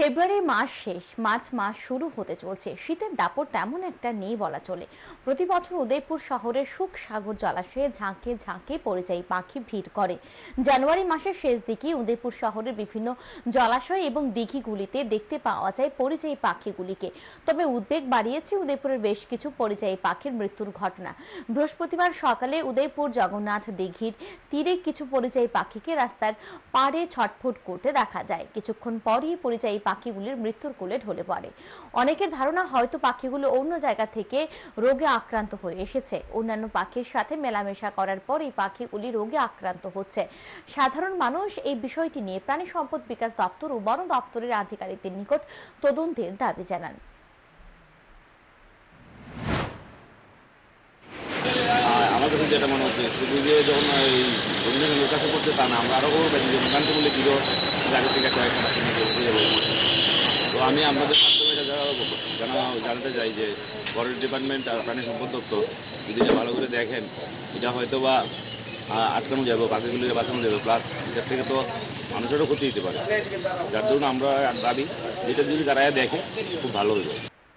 ফেব্রুয়ারি মাস শেষ, মার্চ মাস শুরু হতে চলছে। শীতের দাপট তেমন একটা নেই বলা চলে। প্রতি বছর উদয়পুর শহরের সুখ সাগর জলাশয়ে ঝাঁকে ঝাঁকে পরিযায়ী পাখি ভিড় করে। জানুয়ারি মাসের শেষ দিকে উদয়পুর শহরের বিভিন্ন জলাশয় এবং দিঘিগুলিতে দেখতে পাওয়া যায় পরিযায়ী পাখিগুলিকে। তবে উদ্বেগ বাড়িয়েছে উদয়পুরের বেশ কিছু পরিযায়ী পাখির মৃত্যুর ঘটনা। বৃহস্পতিবার সকালে উদয়পুর জগন্নাথ দিঘির তীরে কিছু পরিযায়ী পাখিকে রাস্তার পাড়ে ছটফট করতে দেখা যায়। কিছুক্ষণ পরই পরিযায়ী পাখিগুলির মৃত্যুর কোলে ঢলে পড়ে। অনেকের ধারণা হয়তো পাখিগুলো অন্য জায়গা থেকে রোগে আক্রান্ত হয়ে এসেছে। অন্যান্য পাখির সাথে মেলামেশা করার পর এই পাখিগুলি রোগে আক্রান্ত হচ্ছে। সাধারণ মানুষ এই বিষয়টি নিয়ে প্রাণী সম্পদ বিকাশ দপ্তর ও বন দপ্তরের আধিকারিকদের নিকট তদন্তের দাবি জানান। আমার কাছে যেটা মনে হচ্ছে, শুধু যে যখন এই লোক কাছে করছে তা না, আমরা আরও খবর পাচ্ছি যে মোকান্তি বলে দিল আগে থেকে কয়েকটা বাকি নিয়ে বুঝে যাব তো আমি আপনাদের মাধ্যমে এটা জানা জানতে চাই যে ফরেস্ট ডিপার্টমেন্ট আর প্রাণী সম্পদ দপ্তর যদি ভালো করে দেখেন, এটা হয়তো বা আটকানো যাবে পাখিগুলি বাঁচানো যাবে। প্লাস এটার থেকে তো মানুষেরও ক্ষতি হতে পারে। যার জন্য আমরা দাবি, যেটা যদি তারা দেখে, খুব ভালো হইবে।